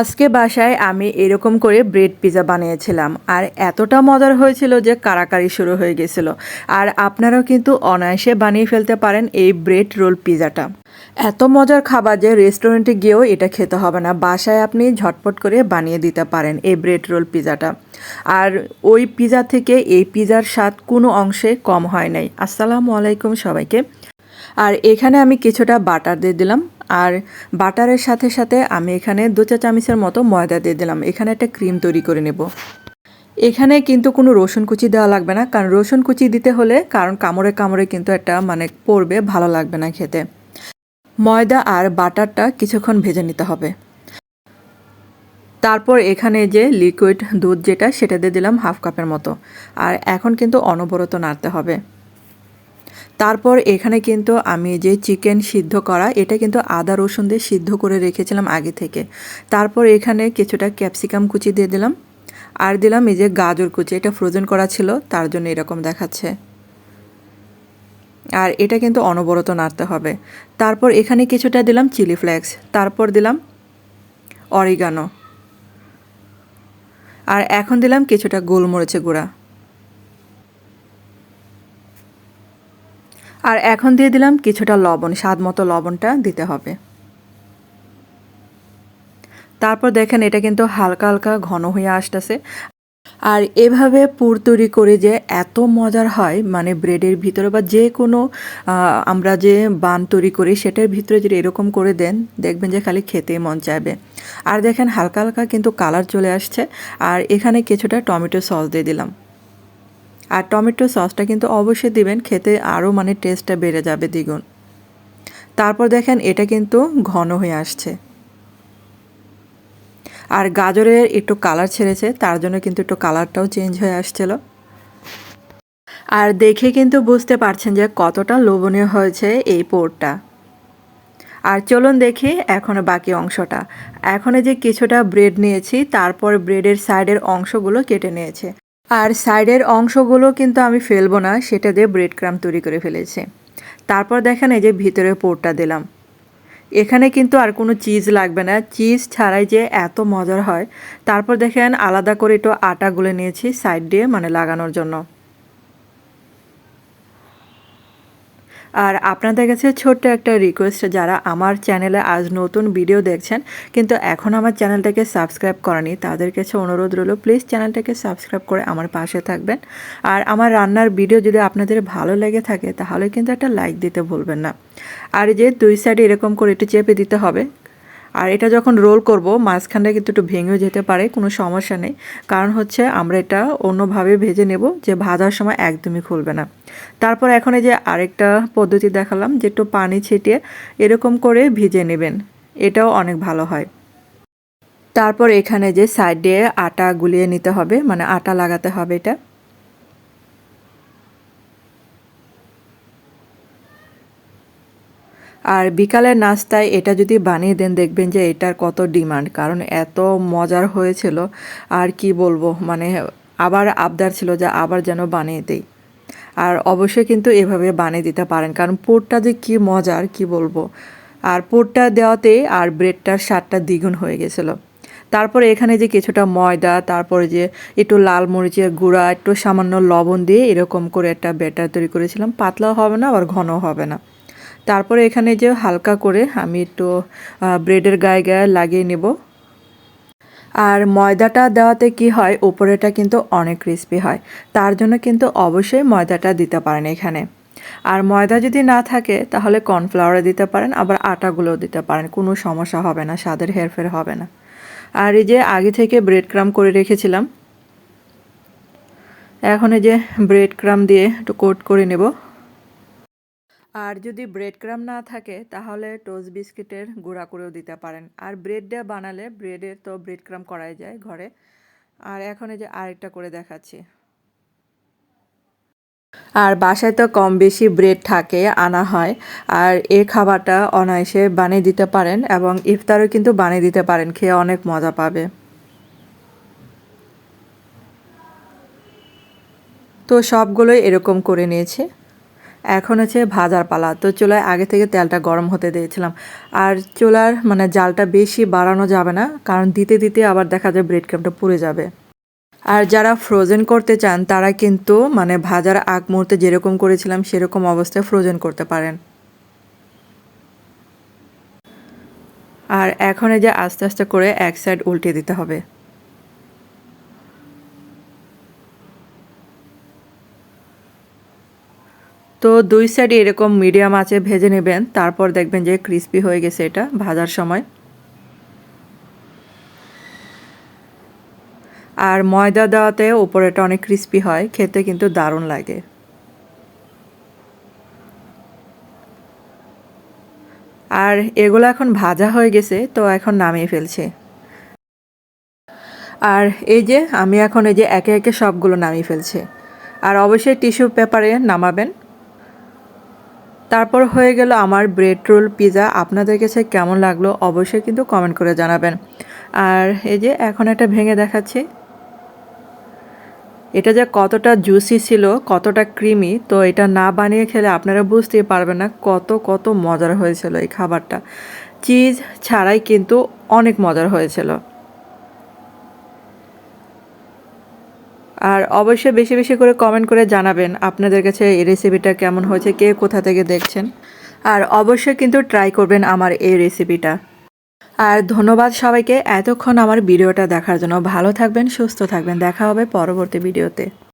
আজকে বাসায় আমি এরকম করে ব্রেড পিৎজা বানিয়েছিলাম, আর এতটা মজার হয়েছিল যে কারাকারি শুরু হয়ে গেছিল। আর আপনারাও কিন্তু অনায়াসে বানিয়ে ফেলতে পারেন এই ব্রেড রোল পিজাটা। এত মজার খাবার যে রেস্টুরেন্টে গিয়েও এটা খেতে হবে না, বাসায় আপনি ঝটপট করে বানিয়ে দিতে পারেন এই ব্রেড রোল পিজাটা। আর ওই পিৎজা থেকে এই পিৎজার স্বাদ কোনো অংশে কম হয় নাই। আসসালামু আলাইকুম সবাইকে। আর এখানে আমি কিছুটা বাটার দিয়ে দিলাম। আর বাটারের সাথে সাথে আমি এখানে দু চা চামচের মতো ময়দা দিয়ে দিলাম। এখানে একটা ক্রিম তৈরি করে নেব। এখানে কিন্তু কোনো রসুন কুচি দেওয়া লাগবে না, কারণ রসুন কুচি দিতে হলে কারণ কামড়ে কামড়ে কিন্তু একটা মানে পড়বে, ভালো লাগবে না খেতে। ময়দা আর বাটারটা কিছুক্ষণ ভেজে নিতে হবে। তারপর এখানে যে লিকুইড দুধ যেটা, সেটা দিয়ে দিলাম হাফ কাপের মতো। আর এখন কিন্তু অনবরত নাড়তে হবে। তারপর এখানে কিন্তু আমি যে চিকেন সিদ্ধ করা, এটা কিন্তু আদা রসুন দিয়ে সিদ্ধ করে রেখেছিলাম আগে থেকে। তারপর এখানে কিছুটা ক্যাপসিকাম কুচি দিয়ে দিলাম। আর দিলাম এই যে গাজর কুচি, এটা ফ্রোজেন করা ছিল, তার জন্য এরকম দেখাচ্ছে। আর এটা কিন্তু অনবরত নাড়তে হবে। তারপর এখানে কিছুটা দিলাম চিলি ফ্লেক্স, তারপর দিলাম অরিগানো। আর এখন দিলাম কিছুটা গোলমরিচের গুঁড়া। আর এখন দিয়ে দিলাম কিছুটা লবণ, স্বাদ মতো লবণটা দিতে হবে। তারপর দেখেন এটা কিন্তু হালকা হালকা ঘন হয়ে আসতেছে। আর এভাবে পুর তৈরি করে যে এত মজার হয় মানে ব্রেডের ভিতরে বা যে কোনো আমরা যে বান তৈরি করি, সেটার ভিতরে যদি এরকম করে দেন, দেখবেন যে খালি খেতেই মন চাইবে। আর দেখেন হালকা হালকা কিন্তু কালার চলে আসছে। আর এখানে কিছুটা টমেটো সস দিয়ে দিলাম। আর টমেটো সসটা কিন্তু অবশ্যই দিবেন, খেতে আরও মানে টেস্টটা বেড়ে যাবে দ্বিগুণ। তারপর দেখেন এটা কিন্তু ঘন হয়ে আসছে। আর গাজরের একটু কালার ছেড়েছে, তার জন্য কিন্তু একটু কালারটাও চেঞ্জ হয়ে আসছিল। আর দেখে কিন্তু বুঝতে পারছেন যে কতটা লোভনীয় হয়েছে এই পোরটা আর চলুন দেখি এখন বাকি অংশটা। এখন যে কিছুটা ব্রেড নিয়েছি, তারপর ব্রেডের সাইডের অংশগুলো কেটে নিয়েছে। আর সাইডের অংশগুলো কিন্তু আমি ফেলব না, সেটা দিয়ে ব্রেড ক্রাম তৈরি করে ফেলেছি। তারপর দেখেন এই যে ভিতরে পোরটা দিলাম। এখানে কিন্তু আর কোনো চিজ লাগবে না। চিজ ছাড়াই যে এত মজার হয়। তারপর দেখেন আলাদা করে একটু আটা গুলে নিয়েছি সাইড দিয়ে মানে লাগানোর জন্য। আর আপনাদের কাছে ছোট্ট একটা রিকোয়েস্ট যারা আমার চ্যানেলে আজ নতুন ভিডিও দেখছেন, কিন্তু এখন আমার চ্যানেলটাকে সাবস্ক্রাইব করেনি, তাদের কাছে অনুরোধ রইল প্লিজ চ্যানেলটাকে সাবস্ক্রাইব করে আমার পাশে থাকবেন। আর আমার রান্নার ভিডিও যদি আপনাদের ভালো লেগে থাকে, তাহলে কিন্তু একটা লাইক দিতে ভুলবেন না। আর যে দুই সাইডে এরকম করে একটু চেপে দিতে হবে আর এটা যখন রোল করব, মাঝখানটা কিন্তু একটু ভেঙেও যেতে পারে, কোনো সমস্যা নেই। কারণ হচ্ছে আমরা এটা অন্যভাবে ভেজে নেব, যে ভাজার সময় একদমই খুলবে না। তারপর এখন এই যে আরেকটা পদ্ধতি দেখালাম, যে একটু পানি ছিটিয়ে এরকম করে ভিজে নেবেন। এটাও অনেক ভালো হয়। তারপর এখানে যে সাইড আটা গুলিয়ে নিতে হবে মানে আটা লাগাতে হবে এটা। আর বিকালের নাস্তায় এটা যদি বানিয়ে দেন, দেখবেন যে এটার কত ডিমান্ড। কারণ এত মজার হয়েছিল, আর কি বলব মানে আবার আবদার ছিল যে আবার যেন বানিয়ে দেই। আর অবশ্যই কিন্তু এভাবে বানিয়ে দিতে পারেন, কারণ পোরটা যে কী মজার, কি বলব। আর পোরটা দেওয়াতে আর ব্রেডটার স্বাদটা দ্বিগুণ হয়ে গেছিল। তারপরে এখানে যে কিছুটা ময়দা, তারপরে যে একটু লাল মরিচের গুঁড়া, একটু সামান্য লবণ দিয়ে এরকম করে একটা ব্যাটার তৈরি করেছিলাম। পাতলাও হবে না, আবার ঘনও হবে না। তারপরে এখানে যে হালকা করে আমি একটু ব্রেডের গায়ে গায়ে লাগিয়ে নেব। আর ময়দাটা দেওয়াতে কি হয় উপরেটা কিন্তু অনেক ক্রিস্পি হয়। তার জন্য কিন্তু অবশ্যই ময়দাটা দিতে পারেন এখানে। আর ময়দা যদি না থাকে, তাহলে কর্নফ্লাওয়ারে দিতে পারেন, আবার আটাগুলোও দিতে পারেন। কোনো সমস্যা হবে না, স্বাদের হেরফের হবে না। আর এই যে আগে থেকে ব্রেড ক্রাম করে রেখেছিলাম, এখন এই যে ব্রেড ক্রাম দিয়ে একটু কোট করে নেব। আর যদি ব্রেড ক্রাম না থাকে, তাহলে টোস্ট বিস্কিটের গুঁড়া করেও দিতে পারেন। আর ব্রেডটা বানালে ব্রেডের তো ব্রেড ক্রাম করাই যায় ঘরে। আর এখন এই যে আরেকটা করে দেখাচ্ছি। আর বাসায় তো কম বেশি ব্রেড থাকে, আনা হয়। আর এ খাবারটা অনায়াসে বানিয়ে দিতে পারেন এবং ইফতারও কিন্তু বানিয়ে দিতে পারেন, খেয়ে অনেক মজা পাবে। তো সবগুলোই এরকম করে নিয়েছি। এখন হচ্ছে ভাজার পালা। তো চুলায় আগে থেকে তেলটা গরম হতে দিয়েছিলাম। আর চুলার মানে জালটা বেশি বাড়ানো যাবে না, কারণ দিতে দিতে আবার দেখা যায় ব্রেড ক্রামটা পুড়ে যাবে। আর যারা ফ্রোজেন করতে চান, তারা কিন্তু মানে ভাজার আগ মুহূর্তে যেরকম করেছিলাম, সেরকম অবস্থায় ফ্রোজেন করতে পারেন। আর এখন এই যে আস্তে আস্তে করে এক সাইড উল্টে দিতে হবে। তো দুই সাইডে এরকম মিডিয়াম আছে, ভেজে নেবেন, তারপর দেখবেন যে ক্রিস্পি হয়ে গেছে এটা ভাজার সময়। আর ময়দা দেওয়াতে উপরেটা অনেক ক্রিস্পি হয়, খেতে কিন্তু দারুণ লাগে। আর এগুলো এখন ভাজা হয়ে গেছে, তো এখন নামিয়ে ফেলছে। আর এই যে, আমি এখন এই যে একে একে সবগুলো নামিয়ে ফেলছে। আর অবশ্যই টিস্যু পেপারে নামাবেন। তারপর হয়ে গেল আমার ব্রেড রোল পিৎজা আপনাদের কাছে কেমন লাগল অবশ্যই কিন্তু কমেন্ট করে জানাবেন। আর এই যে এখন একটা ভেঙে দেখাচ্ছি। এটা যে কতটা জুসি ছিল, কতটা ক্রিমি তো এটা না বানিয়ে খেলে আপনারা বুঝতেই পারবেন না কত কত মজার হয়েছিল এই খাবারটা। চিজ ছাড়াই কিন্তু অনেক মজার হয়েছিল। আর অবশ্যই বেশি বেশি করে কমেন্ট করে জানাবেন আপনাদের কাছে এই রেসিপিটা কেমন হয়েছে, কে কোথা থেকে দেখছেন। আর অবশ্যই কিন্তু ট্রাই করবেন আমার এই রেসিপিটা আর ধন্যবাদ সবাইকে এতক্ষণ আমার ভিডিওটা দেখার জন্য। ভালো থাকবেন, সুস্থ থাকবেন। দেখা হবে পরবর্তী ভিডিওতে।